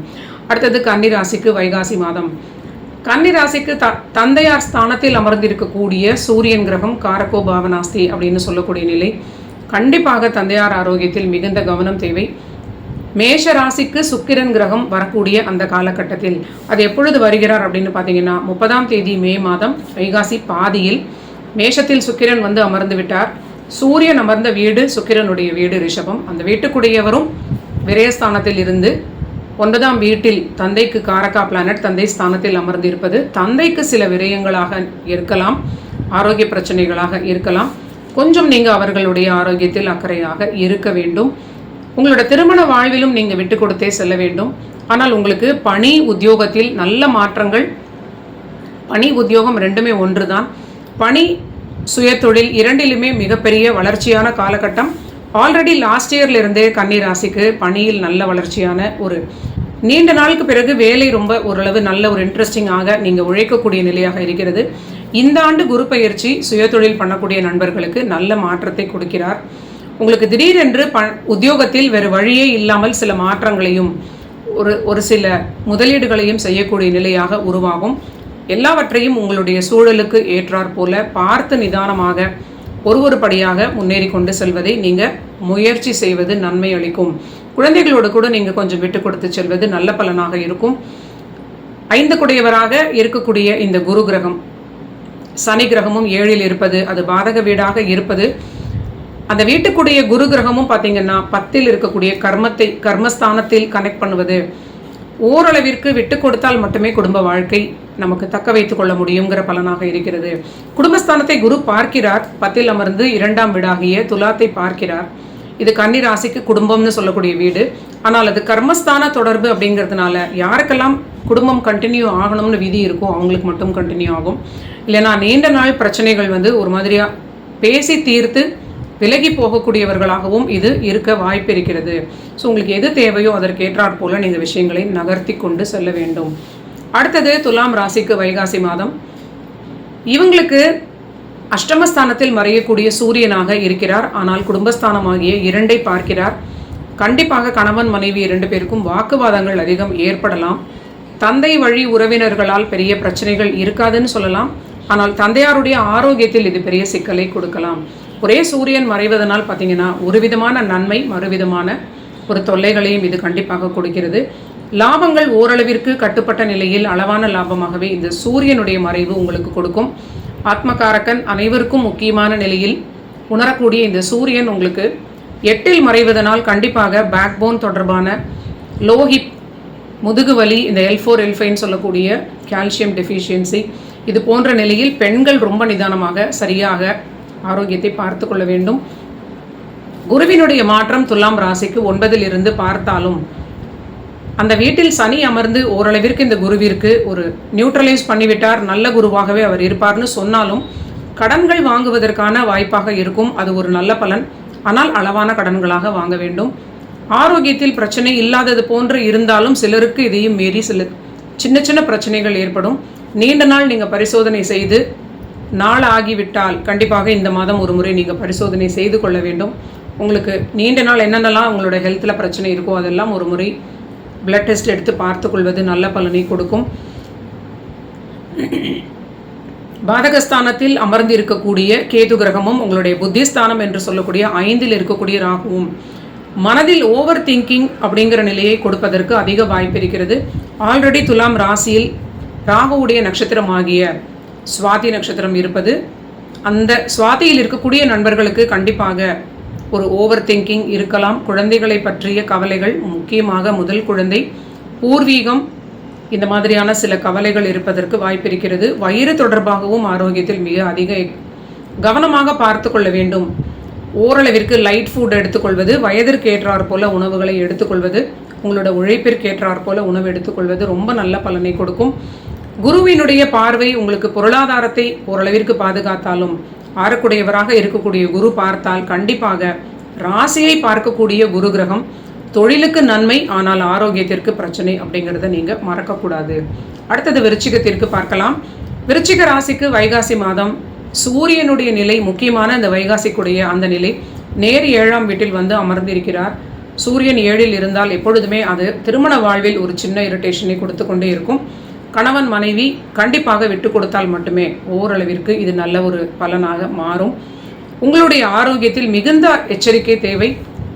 அடுத்தது கன்னிராசிக்கு வைகாசி மாதம். கன்னிராசிக்கு த தந்தையார் ஸ்தானத்தில் அமர்ந்திருக்கக்கூடிய சூரியன் கிரகம் காரகோ பாவனாஸ்தி அப்படின்னு சொல்லக்கூடிய நிலை. கண்டிப்பாக தந்தையார் ஆரோக்கியத்தில் மிகுந்த கவனம் தேவை. மேஷ ராசிக்கு சுக்கிரன் கிரகம் வரக்கூடிய அந்த காலகட்டத்தில் அது எப்பொழுது வருகிறார் அப்படின்னு பார்த்தீங்கன்னா முப்பதாம் தேதி மே மாதம் வைகாசி பாதியில் மேஷத்தில் சுக்கிரன் வந்து அமர்ந்து விட்டார். சூரியன் அமர்ந்த வீடு சுக்கிரனுடைய வீடு ரிஷபம். அந்த வீட்டுக்குடையவரும் விரயஸ்தானத்தில் இருந்து ஒன்பதாம் வீட்டில் தந்தைக்கு காரக்கா பிளானட் தந்தை ஸ்தானத்தில் அமர்ந்திருப்பது தந்தைக்கு சில விரயங்களாக இருக்கலாம் ஆரோக்கிய பிரச்சனைகளாக இருக்கலாம். கொஞ்சம் நீங்கள் அவர்களுடைய ஆரோக்கியத்தில் அக்கறையாக இருக்க வேண்டும். உங்களோட திருமண வாழ்விலும் நீங்கள் விட்டு கொடுத்தே செல்ல வேண்டும். ஆனால் உங்களுக்கு பணி உத்தியோகத்தில் நல்ல மாற்றங்கள் பணி உத்தியோகம் ரெண்டுமே ஒன்று தான் பணி சுயதொழில் இரண்டிலுமே மிகப்பெரிய வளர்ச்சியான காலகட்டம். ஆல்ரெடி லாஸ்ட் இயர்லேருந்தே கன்னி ராசிக்கு பணியில் நல்ல வளர்ச்சியான ஒரு நீண்ட நாளுக்கு பிறகு வேலை ரொம்ப ஓரளவு நல்ல ஒரு இன்ட்ரெஸ்டிங்காக நீங்கள் உழைக்கக்கூடிய நிலையாக இருக்கிறது. இந்த ஆண்டு குரு பயிற்சி சுயதொழில் பண்ணக்கூடிய நண்பர்களுக்கு நல்ல மாற்றத்தை கொடுக்கிறார். உங்களுக்கு திடீரென்று ப உத்தியோகத்தில் வேறு வழியே இல்லாமல் சில மாற்றங்களையும் ஒரு ஒரு சில முதலீடுகளையும் செய்யக்கூடிய நிலையாக உருவாகும். எல்லாவற்றையும் உங்களுடைய சூழலுக்கு ஏற்றாற் போல பார்த்து நிதானமாக ஒரு ஒரு படியாக முன்னேறி கொண்டு செல்வதை நீங்கள் முயற்சி செய்வது நன்மை அளிக்கும். குழந்தைகளோடு கூட நீங்கள் கொஞ்சம் விட்டு கொடுத்து செல்வது நல்ல பலனாக இருக்கும். ஐந்து குடையவராக இருக்கக்கூடிய இந்த குரு கிரகம் சனி கிரகமும் ஏழில் இருப்பது அது பாதக வீடாக இருப்பது அந்த வீட்டுக்குடைய குரு கிரகமும் பார்த்தீங்கன்னா பத்தில் இருக்கக்கூடிய கர்மத்தை கர்மஸ்தானத்தில் கனெக்ட் பண்ணுவது. ஓரளவிற்கு விட்டு கொடுத்தால் மட்டுமே குடும்ப வாழ்க்கை நமக்கு தக்க வைத்துக் கொள்ள முடியுங்கிற பலனாக இருக்கிறது. குடும்பஸ்தானத்தை குரு பார்க்கிறார். பத்தில் அமர்ந்து இரண்டாம் வீடாகிய துலாத்தை பார்க்கிறார். இது கன்னி ராசிக்கு குடும்பம்னு சொல்லக்கூடிய வீடு. ஆனால் அது கர்மஸ்தான தொடர்பு அப்படிங்கிறதுனால யாருக்கெல்லாம் குடும்பம் கண்டினியூ ஆகணும்னு விதி இருக்கோ அவங்களுக்கு மட்டும் கண்டினியூ ஆகும். இல்லைனா நீண்ட நாள் பிரச்சனைகள் வந்து ஒரு மாதிரியாக பேசி தீர்த்து விலகி போகக்கூடியவர்களாகவும் இது இருக்க வாய்ப்பு இருக்கிறது ஸோ உங்களுக்கு எது தேவையோ அதற்கு ஏற்றாற் போல நீங்கள் விஷயங்களை நகர்த்தி கொண்டு செல்ல வேண்டும். அடுத்தது துலாம் ராசிக்கு வைகாசி மாதம். இவங்களுக்கு அஷ்டமஸ்தானத்தில் மறையக்கூடிய சூரியனாக இருக்கிறார். ஆனால் குடும்பஸ்தானமாகிய இரண்டை பார்க்கிறார். கண்டிப்பாக கணவன் மனைவி இரண்டு பேருக்கும் வாக்குவாதங்கள் அதிகம் ஏற்படலாம். தந்தை வழி உறவினர்களால் பெரிய பிரச்சனைகள் இருக்காதுன்னு சொல்லலாம். ஆனால் தந்தையாருடைய ஆரோக்கியத்தில் இது பெரிய சிக்கலை கொடுக்கலாம். ஒரே சூரியன் மறைவதனால் பார்த்தீங்கன்னா ஒரு விதமான நன்மை மறுவிதமான ஒரு தொல்லைகளையும் இது கண்டிப்பாக கொடுக்கிறது. லாபங்கள் ஓரளவிற்கு கட்டுப்பட்ட நிலையில் அளவான லாபமாகவே இந்த சூரியனுடைய மறைவு உங்களுக்கு கொடுக்கும். ஆத்மகாரக்கன் அனைவருக்கும் முக்கியமான நிலையில் உணரக்கூடிய இந்த சூரியன் உங்களுக்கு எட்டில் மறைவதனால் கண்டிப்பாக பேக் போன் தொடர்பான லோஹிப் முதுகு வலி இந்த எல் ஃபோர் எல் ஃபைன்னு சொல்லக்கூடிய கால்சியம் டெஃபிஷியன்சி இது போன்ற நிலையில் பெண்கள் ரொம்ப நிதானமாக சரியாக ஆரோக்கியத்தை பார்த்து கொள்ள வேண்டும். குருவினுடைய மாற்றம் துலாம் ராசிக்கு ஒன்பதில் இருந்து பார்த்தாலும் அந்த வீட்டில் சனி அமர்ந்து ஓரளவிற்கு இந்த குருவிற்கு ஒரு நியூட்ரலைஸ் பண்ணிவிட்டார் நல்ல குருவாகவே அவர் இருப்பார்னு சொன்னாலும் கடன்கள் வாங்குவதற்கான வாய்ப்பாக இருக்கும் அது ஒரு நல்ல பலன். ஆனால் அளவான கடன்களாக வாங்க வேண்டும். ஆரோக்கியத்தில் பிரச்சனை இல்லாதது போன்று இருந்தாலும் சிலருக்கு இதையும் மீறி சில சின்ன சின்ன பிரச்சனைகள் ஏற்படும். நீண்ட நாள் நீங்கள் பரிசோதனை செய்து நாள் ஆகிவிட்டால் கண்டிப்பாக இந்த மாதம் ஒரு முறை நீங்கள் பரிசோதனை செய்து கொள்ள வேண்டும். உங்களுக்கு நீண்ட நாள் என்னென்னலாம் உங்களோட ஹெல்த்தில் பிரச்சனை இருக்கோ அதெல்லாம் ஒரு முறை பிளட் டெஸ்ட் எடுத்து பார்த்துக்கொள்வது நல்ல பலனை கொடுக்கும். பாதகஸ்தானத்தில் அமர்ந்து இருக்கக்கூடிய கேது கிரகமும் உங்களுடைய புத்திஸ்தானம் என்று சொல்லக்கூடிய ஐந்தில் இருக்கக்கூடிய ராகுவும் மனதில் ஓவர் திங்கிங் அப்படிங்கிற நிலையை கொடுப்பதற்கு அதிக வாய்ப்பு இருக்கிறது. ஆல்ரெடி துலாம் ராசியில் ராகுவுடைய நட்சத்திரமாகிய சுவாதி நட்சத்திரம் இருப்பது. அந்த சுவாதியில் இருக்கக்கூடிய நண்பர்களுக்கு கண்டிப்பாக ஒரு ஓவர் திங்கிங் இருக்கலாம். குழந்தைகளை பற்றிய கவலைகள் முக்கியமாக முதல் குழந்தை. பூர்வீகம் இந்த மாதிரியான சில கவலைகள் இருப்பதற்கு வாய்ப்பிருக்கிறது வயிறு தொடர்பாகவும் ஆரோக்கியத்தில் மிக அதிக கவனமாக பார்த்து கொள்ள வேண்டும். ஓரளவிற்கு லைட் ஃபுட் எடுத்துக்கொள்வது வயதிற்கு ஏற்றாற் போல உணவுகளை எடுத்துக்கொள்வது உங்களோட உழைப்பிற்கு ஏற்றாற் போல உணவு எடுத்துக்கொள்வது ரொம்ப நல்ல பலனை கொடுக்கும். குருவினுடைய பார்வை உங்களுக்கு பொருளாதாரத்தை ஓரளவிற்கு பாதுகாத்தாலும் ஆறக்குடையவராக இருக்கக்கூடிய குரு பார்த்தால் கண்டிப்பாக ராசியை பார்க்கக்கூடிய குரு கிரகம் தொழிலுக்கு நன்மை ஆனால் ஆரோக்கியத்திற்கு பிரச்சனை அப்படிங்கிறத நீங்கள் மறக்கக்கூடாது. அடுத்தது விருச்சிகத்திற்கு பார்க்கலாம். விருச்சிக ராசிக்கு வைகாசி மாதம் சூரியனுடைய நிலை முக்கியமான இந்த வைகாசிக்குடைய அந்த நிலை நேர் ஏழாம் வீட்டில் வந்து அமர்ந்திருக்கிறார். சூரியன் ஏழில் இருந்தால் எப்பொழுதுமே அது திருமண வாழ்வில் ஒரு சின்ன இரிட்டேஷனை கொடுத்து கொண்டே இருக்கும். கணவன் மனைவி கண்டிப்பாக விட்டு கொடுத்தால் மட்டுமே ஓரளவிற்கு இது நல்ல ஒரு பலனாக மாறும். உங்களுடைய ஆரோக்கியத்தில் மிகுந்த எச்சரிக்கை தேவை.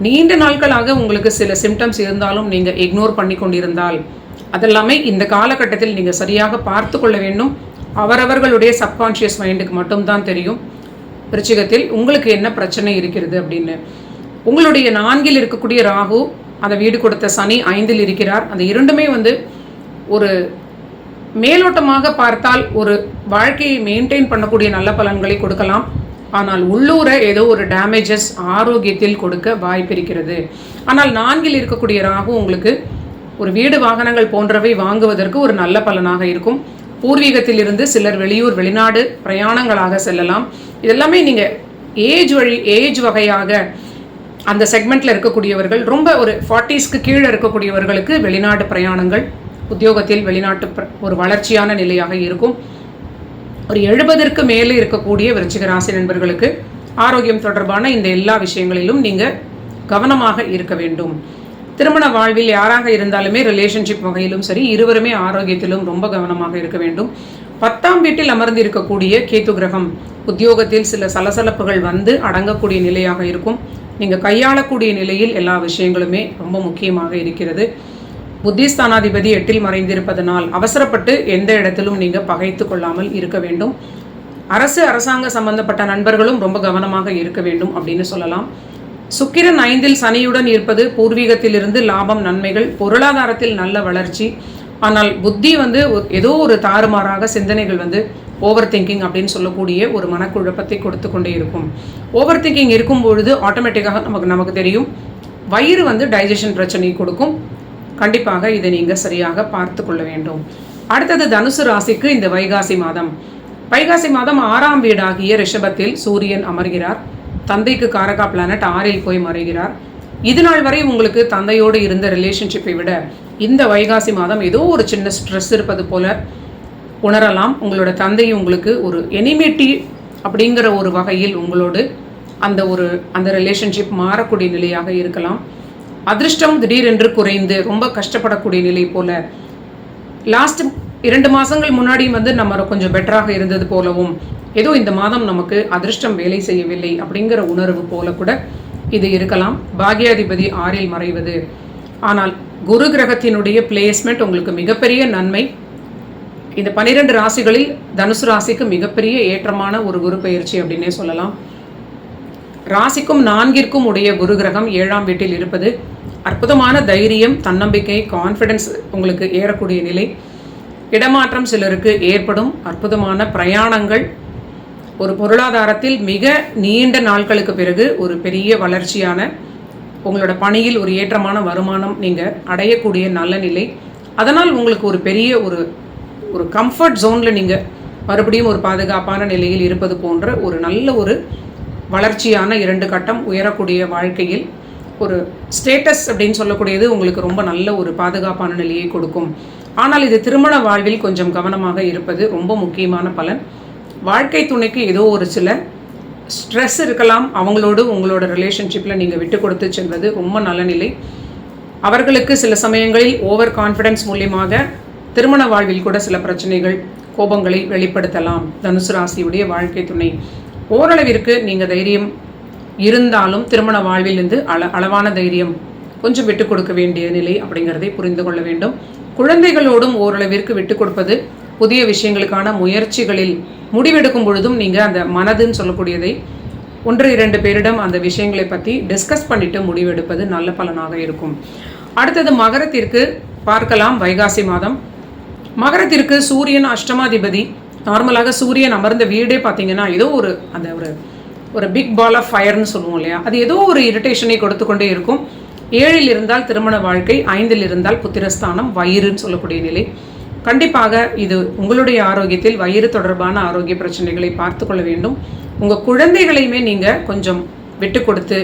நீண்ட நாட்களாக உங்களுக்கு சில சிம்டம்ஸ் இருந்தாலும் நீங்கள் இக்னோர் பண்ணி கொண்டிருந்தால் அதெல்லாமே இந்த காலகட்டத்தில் நீங்கள் சரியாக பார்த்து கொள்ள வேண்டும். அவரவர்களுடைய சப்கான்ஷியஸ் மைண்டுக்கு மட்டும்தான் தெரியும். விருச்சிகத்தில் உங்களுக்கு என்ன பிரச்சனை இருக்கிறது அப்படின்னு. உங்களுடைய நான்கில் இருக்கக்கூடிய ராகு அந்த வீடு கொடுத்த சனி ஐந்தில் இருக்கிறார். அந்த இரண்டுமே வந்து ஒரு மேலோட்டமாக பார்த்தால் ஒரு வாழ்க்கையை மெயின்டைன் பண்ணக்கூடிய நல்ல பலன்களை கொடுக்கலாம். ஆனால் உள்ளூர ஏதோ ஒரு டேமேஜஸ் ஆரோக்கியத்தில் கொடுக்க வாய்ப்பிருக்கிறது ஆனால் நான்கில் இருக்கக்கூடிய ராகு உங்களுக்கு ஒரு வீடு வாகனங்கள் போன்றவை வாங்குவதற்கு ஒரு நல்ல பலனாக இருக்கும். பூர்வீகத்திலிருந்து சிலர் வெளியூர் வெளிநாடு பிரயாணங்களாக செல்லலாம். இதெல்லாமே நீங்கள் ஏஜ் வழி ஏஜ் வகையாக அந்த செக்மெண்ட்டில் இருக்கக்கூடியவர்கள் ரொம்ப ஒரு ஃபார்ட்டிஸ்க்கு கீழே இருக்கக்கூடியவர்களுக்கு வெளிநாட்டு பிரயாணங்கள் உத்தியோகத்தில் வெளிநாட்டு ஒரு வளர்ச்சியான நிலையாக இருக்கும். ஒரு எழுபதற்கு மேலே இருக்கக்கூடிய விருச்சிக ராசி நண்பர்களுக்கு ஆரோக்கியம் தொடர்பான இந்த எல்லா விஷயங்களிலும் நீங்கள் கவனமாக இருக்க வேண்டும். திருமண வாழ்வில் யாராக இருந்தாலுமே ரிலேஷன்ஷிப் வகையிலும் சரி இருவருமே ஆரோக்கியத்திலும் ரொம்ப கவனமாக இருக்க வேண்டும். பத்தாம் வீட்டில் அமர்ந்து இருக்கக்கூடிய கேத்து கிரகம் உத்தியோகத்தில் சில சலசலப்புகள் வந்து அடங்கக்கூடிய நிலையாக இருக்கும். நீங்கள் கையாளக்கூடிய நிலையில் எல்லா விஷயங்களுமே ரொம்ப முக்கியமாக இருக்கிறது. புத்திஸ்தானாதிபதி எட்டில் மறைந்திருப்பதனால் அவசரப்பட்டு எந்த இடத்திலும் நீங்கள் பகைத்து கொள்ளாமல் இருக்க வேண்டும். அரசு அரசாங்க சம்பந்தப்பட்ட நண்பர்களும் ரொம்ப கவனமாக இருக்க வேண்டும் அப்படின்னு சொல்லலாம். சுக்கிரன் ஐந்தில் சனியுடன் இருப்பது பூர்வீகத்திலிருந்து லாபம் நன்மைகள் பொருளாதாரத்தில் நல்ல வளர்ச்சி. ஆனால் புத்தி வந்து ஏதோ ஒரு தாறுமாறாக சிந்தனைகள் வந்து ஓவர் திங்கிங் அப்படின்னு சொல்லக்கூடிய ஒரு மனக்குழப்பத்தை கொடுத்து கொண்டே இருக்கும். ஓவர் திங்கிங் இருக்கும் பொழுது ஆட்டோமேட்டிக்காக நமக்கு நமக்கு தெரியும். வயிறு வந்து டைஜஷன் பிரச்சனை கொடுக்கும். கண்டிப்பாக இதை நீங்கள் சரியாக பார்த்து கொள்ள வேண்டும். அடுத்தது தனுசு ராசிக்கு இந்த வைகாசி மாதம். வைகாசி மாதம் ஆறாம் வீடாகிய ரிஷபத்தில் சூரியன் அமர்கிறார். தந்தைக்கு காரகா பிளானட் ஆறில் போய் மறைகிறார். இது நாள் வரை உங்களுக்கு தந்தையோடு இருந்த ரிலேஷன்ஷிப்பை விட இந்த வைகாசி மாதம் ஏதோ ஒரு சின்ன ஸ்ட்ரெஸ் இருப்பது போல உணரலாம். உங்களோட தந்தை உங்களுக்கு ஒரு எனிமிட்டி அப்படிங்கிற ஒரு வகையில் உங்களோடு அந்த ஒரு அந்த ரிலேஷன்ஷிப் மாறக்கூடிய நிலையாக இருக்கலாம். அதிர்ஷ்டம் திடீரென்று குறைந்து ரொம்ப கஷ்டப்படக்கூடிய நிலை போல. லாஸ்ட் இரண்டு மாதங்கள் முன்னாடியும் வந்து நம்ம கொஞ்சம் பெட்டராக இருந்தது போலவும் ஏதோ இந்த மாதம் நமக்கு அதிர்ஷ்டம் வேலை செய்யவில்லை அப்படிங்கிற உணர்வு போல கூட இது இருக்கலாம். பாக்யாதிபதி ஆறில் மறைவது. ஆனால் குரு கிரகத்தினுடைய பிளேஸ்மெண்ட் உங்களுக்கு மிகப்பெரிய நன்மை. இந்த பன்னிரெண்டு ராசிகளில் தனுசு ராசிக்கு மிகப்பெரிய ஏற்றமான ஒரு குரு பயிற்சி அப்படின்னே சொல்லலாம். ராசிக்கும் நான்கிற்கும் உடைய குரு கிரகம் ஏழாம் வீட்டில் இருப்பது. அற்புதமான தைரியம் தன்னம்பிக்கை கான்ஃபிடென்ஸ் உங்களுக்கு ஏறக்கூடிய நிலை. இடமாற்றம் சிலருக்கு ஏற்படும். அற்புதமான பிரயாணங்கள். ஒரு பொருளாதாரத்தில் மிக நீண்ட நாட்களுக்கு பிறகு ஒரு பெரிய வளர்ச்சியான உங்களோட பணியில் ஒரு ஏற்றமான வருமானம் நீங்கள் அடையக்கூடிய நல்ல நிலை. அதனால் உங்களுக்கு ஒரு பெரிய ஒரு ஒரு கம்ஃபர்ட் ஜோனில் நீங்கள் மறுபடியும் ஒரு பாதுகாப்பான நிலையில் இருப்பது போன்ற ஒரு நல்ல ஒரு வளர்ச்சியான இரண்டு கட்டம் உயரக்கூடிய வாழ்க்கையில் ஒரு ஸ்டேட்டஸ் அப்படின்னு சொல்லக்கூடியது உங்களுக்கு ரொம்ப நல்ல ஒரு பாதுகாப்பான நிலையை கொடுக்கும். ஆனால் இது திருமண வாழ்வில் கொஞ்சம் கவனமாக இருப்பது ரொம்ப முக்கியமான பலன். வாழ்க்கை துணைக்கு ஏதோ ஒரு சில ஸ்ட்ரெஸ் இருக்கலாம். அவங்களோடு உங்களோட ரிலேஷன்ஷிப்பில் நீங்கள் விட்டு கொடுத்து செல்வது ரொம்ப நல்ல நிலை. அவர்களுக்கு சில சமயங்களில் ஓவர் கான்ஃபிடன்ஸ் மூலியமாக திருமண வாழ்வில் கூட சில பிரச்சனைகள் கோபங்களை வெளிப்படுத்தலாம். தனுசு ராசியுடைய வாழ்க்கை துணை. ஓரளவிற்கு நீங்கள் தைரியம் இருந்தாலும் திருமண வாழ்விலிருந்து அள அளவான தைரியம் கொஞ்சம் விட்டு கொடுக்க வேண்டிய நிலை அப்படிங்கிறதை புரிந்து கொள்ள வேண்டும். குழந்தைகளோடும் ஓரளவிற்கு விட்டு கொடுப்பது புதிய விஷயங்களுக்கான முயற்சிகளில் முடிவெடுக்கும் பொழுதும் நீங்கள் அந்த மனதுன்னு சொல்லக்கூடியதை ஒன்று இரண்டு பேரிடம் அந்த விஷயங்களை பற்றி டிஸ்கஸ் பண்ணிட்டு முடிவெடுப்பது நல்ல பலனாக இருக்கும். அடுத்தது மகரத்திற்கு பார்க்கலாம் வைகாசி மாதம். மகரத்திற்கு சூரியன் அஷ்டமாதிபதி நார்மலாக சூரியன் அமர்ந்த வீடே பார்த்தீங்கன்னா ஏதோ ஒரு அந்த ஒரு ஒரு பிக் பால் ஆஃப் ஃபயர்னு சொல்லுவோம் இல்லையா? அது ஏதோ ஒரு இரிட்டேஷனை கொடுத்து கொண்டே இருக்கும். ஏழில் இருந்தால் திருமண வாழ்க்கை ஐந்தில் இருந்தால் புத்திரஸ்தானம் வயிறுன்னு சொல்லக்கூடிய நிலை. கண்டிப்பாக இது உங்களுடைய ஆரோக்கியத்தில் வயிறு தொடர்பான ஆரோக்கிய பிரச்சனைகளை பார்த்து கொள்ள வேண்டும். உங்கள் குழந்தைகளையுமே நீங்கள் கொஞ்சம் விட்டு கொடுத்து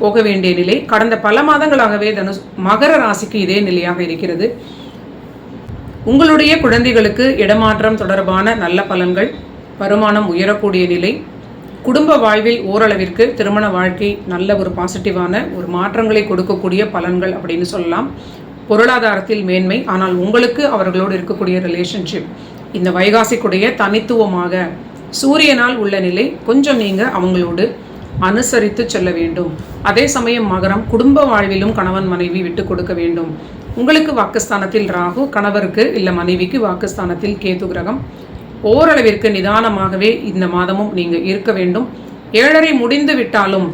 போக வேண்டிய நிலை. கடந்த பல மாதங்களாகவே தனுஷ் மகர ராசிக்கு இதே நிலையாக இருக்கிறது. உங்களுடைய குழந்தைகளுக்கு இடமாற்றம் தொடர்பான நல்ல பலன்கள் வருமானம் உயரக்கூடிய நிலை. குடும்ப வாழ்வில் ஓரளவிற்கு திருமண வாழ்க்கை நல்ல ஒரு பாசிட்டிவான ஒரு மாற்றங்களை கொடுக்கக்கூடிய பலன்கள் அப்படின்னு சொல்லலாம். பொருளாதாரத்தில் மேன்மை ஆனால் உங்களுக்கு அவர்களோடு இருக்கக்கூடிய ரிலேஷன்ஷிப் இந்த வைகாசிக்குடைய தனித்துவமாக சூரியனால் உள்ள நிலை கொஞ்சம் நீங்கள் அவங்களோடு அனுசரித்து செல்ல வேண்டும். அதே சமயம் மகரம் குடும்ப வாழ்விலும் கணவன் மனைவி விட்டு கொடுக்க வேண்டும். உங்களுக்கு வாக்குஸ்தானத்தில் ராகு கணவருக்கு இல்லை மனைவிக்கு வாக்குஸ்தானத்தில் கேது கிரகம் ஓரளவிற்கு நிதானமாகவே இந்த மாதமும் நீங்கள் இருக்க வேண்டும். ஏழரை முடிந்து விட்டாலும்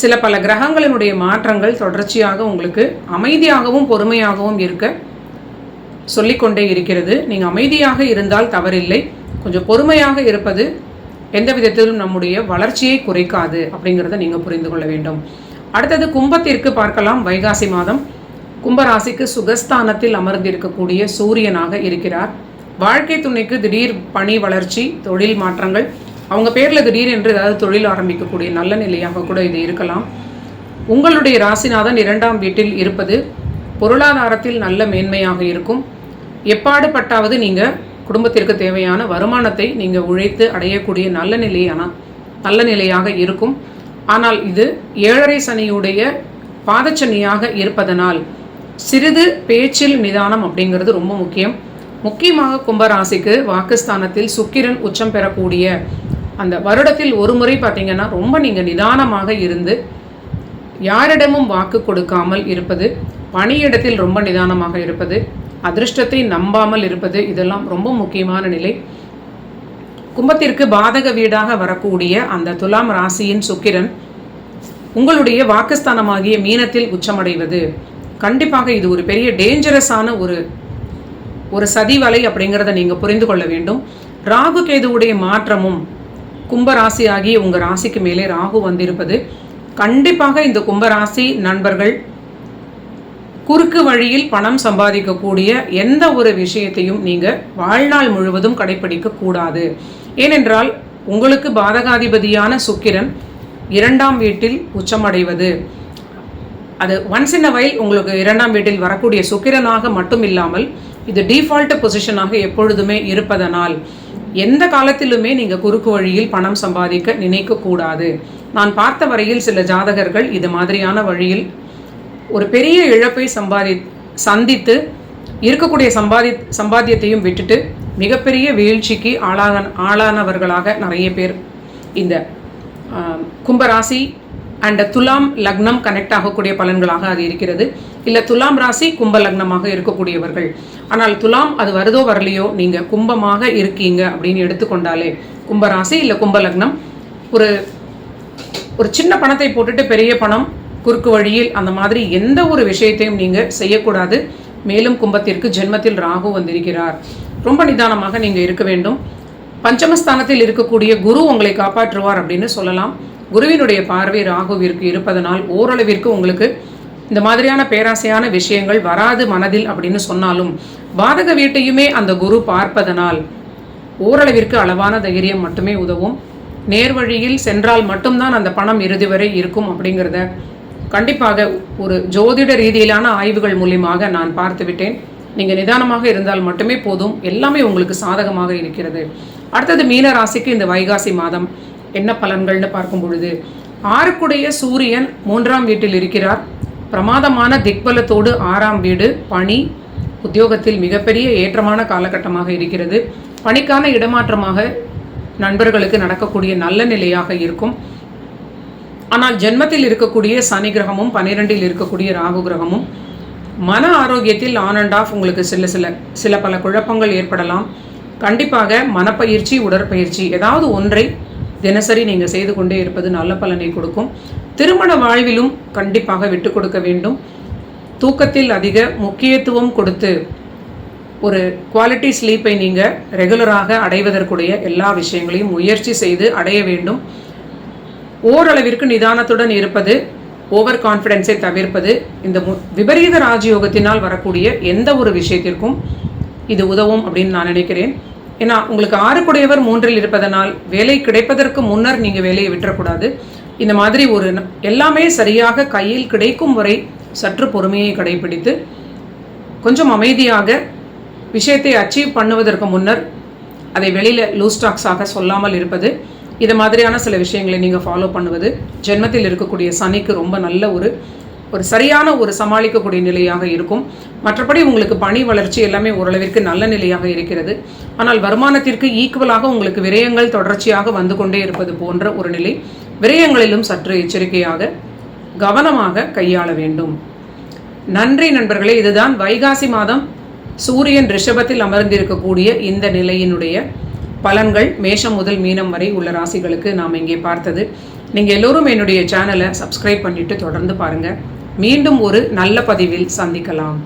சில பல கிரகங்களினுடைய மாற்றங்கள் தொடர்ச்சியாக உங்களுக்கு அமைதியாகவும் பொறுமையாகவும் இருக்க சொல்லிக்கொண்டே இருக்கிறது. நீங்கள் அமைதியாக இருந்தால் தவறில்லை. கொஞ்சம் பொறுமையாக இருப்பது எந்த விதத்திலும் நம்முடைய வளர்ச்சியை குறைக்காது அப்படிங்கிறத நீங்கள் புரிந்து கொள்ள வேண்டும். அடுத்தது கும்பத்திற்கு பார்க்கலாம். வைகாசி மாதம் கும்பராசிக்கு சுகஸ்தானத்தில் அமர்ந்திருக்கக்கூடிய சூரியனாக இருக்கிறார். வாழ்க்கை துணைக்கு திடீர் பணி வளர்ச்சி தொழில் மாற்றங்கள். அவங்க பேரில் திடீர் என்று ஏதாவது தொழில் ஆரம்பிக்கக்கூடிய நல்ல நிலையாக கூட இது இருக்கலாம். உங்களுடைய ராசிநாதன் இரண்டாம் வீட்டில் இருப்பது பொருளாதாரத்தில் நல்ல மேன்மையாக இருக்கும். எப்பாடு பட்டாவது நீங்கள் குடும்பத்திற்கு தேவையான வருமானத்தை நீங்கள் உழைத்து அடையக்கூடிய நல்ல நிலையான நல்ல நிலையாக இருக்கும். ஆனால் இது ஏழரை சனியுடைய பாதச்சனியாக இருப்பதனால் சிறிது பேச்சில் நிதானம் அப்படிங்கிறது ரொம்ப முக்கியம். முக்கியமாக கும்பராசிக்கு வாக்குஸ்தானத்தில் சுக்கிரன் உச்சம் பெறக்கூடிய அந்த வருடத்தில் ஒரு முறை பார்த்தீங்கன்னா ரொம்ப நீங்கள் நிதானமாக இருந்து யாரிடமும் வாக்கு கொடுக்காமல் இருப்பது பணியிடத்தில் ரொம்ப நிதானமாக இருப்பது அதிர்ஷ்டத்தை நம்பாமல் இருப்பது இதெல்லாம் ரொம்ப முக்கியமான நிலை. கும்பத்திற்கு பாதக வீடாக வரக்கூடிய அந்த துலாம் ராசியின் சுக்கிரன் உங்களுடைய வாக்குஸ்தானமாகிய மீனத்தில் உச்சமடைவது. கண்டிப்பாக இது ஒரு பெரிய டேஞ்சரஸான ஒரு ஒரு சதிவலை அப்படிங்கிறத நீங்கள் புரிந்து கொள்ள வேண்டும். ராகு கேதுவுடைய மாற்றமும் கும்பராசி ஆகிய உங்கள் ராசிக்கு மேலே ராகு வந்திருப்பது. கண்டிப்பாக இந்த கும்பராசி நண்பர்கள் குறுக்கு வழியில் பணம் சம்பாதிக்கக்கூடிய எந்த ஒரு விஷயத்தையும் நீங்கள் வாழ்நாள் முழுவதும் கடைப்பிடிக்க கூடாது. ஏனென்றால் உங்களுக்கு பாதகாதிபதியான சுக்கிரன் இரண்டாம் வீட்டில் உச்சமடைவது. அது ஒன்ஸ் இன் அ வைல் உங்களுக்கு இரண்டாம் வீட்டில் வரக்கூடிய சுக்கிரனாக மட்டும் இல்லாமல் இது டிஃபால்ட் பொசிஷனாக எப்பொழுதுமே இருப்பதனால் எந்த காலத்திலுமே நீங்கள் குறுக்கு வழியில் பணம் சம்பாதிக்க நினைக்கக்கூடாது. நான் பார்த்த வரையில் சில ஜாதகர்கள் இது மாதிரியான வழியில் ஒரு பெரிய இழப்பை சம்பாதி சந்தித்து இருக்கக்கூடிய சம்பாதி சம்பாத்தியத்தையும் விட்டுட்டு மிகப்பெரிய வீழ்ச்சிக்கு ஆளாக ஆளானவர்களாக நிறைய பேர் இந்த கும்பராசி அண்ட் துலாம் லக்னம் கனெக்ட் ஆகக்கூடிய பலன்களாக அது இருக்கிறது. இல்லை துலாம் ராசி கும்ப லக்னமாக இருக்கக்கூடியவர்கள். ஆனால் துலாம் அது வருதோ வரலையோ நீங்கள் கும்பமாக இருக்கீங்க அப்படின்னு எடுத்துக்கொண்டாலே கும்பராசி இல்லை கும்ப லக்னம் ஒரு ஒரு சின்ன பணத்தை போட்டுட்டு பெரிய பணம் குறுக்கு வழியில் அந்த மாதிரி எந்த ஒரு விஷயத்தையும் நீங்கள் செய்யக்கூடாது. மேலும் கும்பத்திற்கு ஜென்மத்தில் ராகு வந்திருக்கிறார். ரொம்ப நிதானமாக நீங்கள் இருக்க வேண்டும். பஞ்சமஸ்தானத்தில் இருக்கக்கூடிய குரு உங்களை காப்பாற்றுவார் அப்படின்னு சொல்லலாம். குருவினுடைய பார்வை ராகுவிற்கு இருப்பதனால் ஓரளவிற்கு உங்களுக்கு இந்த மாதிரியான பேராசையான விஷயங்கள் வராது மனதில் அப்படின்னு சொன்னாலும் பாதக வீட்டையுமே அந்த குரு பார்ப்பதனால் ஓரளவிற்கு அளவான தைரியம் மட்டுமே உதவும். நேர்வழியில் சென்றால் மட்டும்தான் அந்த பணம் இறுதி வரை இருக்கும் அப்படிங்கிறத கண்டிப்பாக ஒரு ஜோதிட ரீதியிலான ஆய்வுகள் மூலியமாக நான் பார்த்துவிட்டேன் நீங்கள் நிதானமாக இருந்தால் மட்டுமே போதும். எல்லாமே உங்களுக்கு சாதகமாக இருக்கிறது. அடுத்தது மீன ராசிக்கு இந்த வைகாசி மாதம். என்ன பலன்கள்னு பார்க்கும் பொழுது ஆறுக்குடைய சூரியன் மூன்றாம் வீட்டில் இருக்கிறார். பிரமாதமான திக்பலத்தோடு ஆறாம் வீடு பணி உத்தியோகத்தில் மிகப்பெரிய ஏற்றமான காலகட்டமாக இருக்கிறது. பணிக்கான இடமாற்றமாக நண்பர்களுக்கு நடக்கக்கூடிய நல்ல நிலையாக இருக்கும். ஆனால் ஜென்மத்தில் இருக்கக்கூடிய சனி கிரகமும் பன்னிரெண்டில் இருக்கக்கூடிய ராகு கிரகமும் மன ஆரோக்கியத்தில் ஆன் அண்ட் ஆஃப் உங்களுக்கு சில சில சில பல குழப்பங்கள் ஏற்படலாம். கண்டிப்பாக மனப்பயிற்சி உடற்பயிற்சி ஏதாவது ஒன்றை தினசரி நீங்கள் செய்து கொண்டே இருப்பது நல்ல பலனை கொடுக்கும். திருமண வாழ்விலும் கண்டிப்பாக விட்டு கொடுக்க வேண்டும். தூக்கத்தில் அதிக முக்கியத்துவம் கொடுத்து ஒரு குவாலிட்டி ஸ்லீப்பை நீங்கள் ரெகுலராக அடைவதற்குடைய எல்லா விஷயங்களையும் முயற்சி செய்து அடைய வேண்டும். ஓரளவிற்கு நிதானத்துடன் இருப்பது ஓவர் கான்ஃபிடென்ஸை தவிர்ப்பது இந்த விபரீத ராஜயோகத்தினால் வரக்கூடிய எந்த ஒரு விஷயத்திற்கும் இது உதவும் அப்படின்னு நான் நினைக்கிறேன். ஏன்னா உங்களுக்கு ஆறுக்குடையவர் மூன்றில் இருப்பதனால் வேலை கிடைப்பதற்கு முன்னர் நீங்கள் வேலையை விட்டுறக்கூடாது. இந்த மாதிரி ஒரு எல்லாமே சரியாக கையில் கிடைக்கும் வரை சற்று பொறுமையை கடைபிடித்து கொஞ்சம் அமைதியாக விஷயத்தை அச்சீவ் பண்ணுவதற்கு முன்னர் அதை வெளியில் லூஸ் டாக்ஸாக சொல்லாமல் இருப்பது இது மாதிரியான சில விஷயங்களை நீங்கள் ஃபாலோ பண்ணுவது ஜென்மத்தில் இருக்கக்கூடிய சனிக்கு ரொம்ப நல்ல ஒரு ஒரு சரியான ஒரு சமாளிக்கக்கூடிய நிலையாக இருக்கும். மற்றபடி உங்களுக்கு பணி வளர்ச்சி எல்லாமே ஓரளவிற்கு நல்ல நிலையாக இருக்கிறது. ஆனால் வருமானத்திற்கு ஈக்குவலாக உங்களுக்கு விரயங்கள் தொடர்ச்சியாக வந்து கொண்டே இருப்பது போன்ற ஒரு நிலை விரயங்களிலும் சற்று எச்சரிக்கையாக கவனமாக கையாள வேண்டும். நன்றி நண்பர்களே இதுதான் வைகாசி மாதம். சூரியன் ரிஷபத்தில் அமர்ந்திருக்கக்கூடிய இந்த நிலையினுடைய பலன்கள் மேஷம் முதல் மீனம் வரை உள்ள ராசிகளுக்கு நாம் இங்கே பார்த்தது. நீங்கள் எல்லோரும் என்னுடைய சேனலை சப்ஸ்கிரைப் பண்ணிவிட்டு தொடர்ந்து பாருங்கள் மீண்டும் ஒரு நல்ல பதிவில் சந்திக்கலாம்.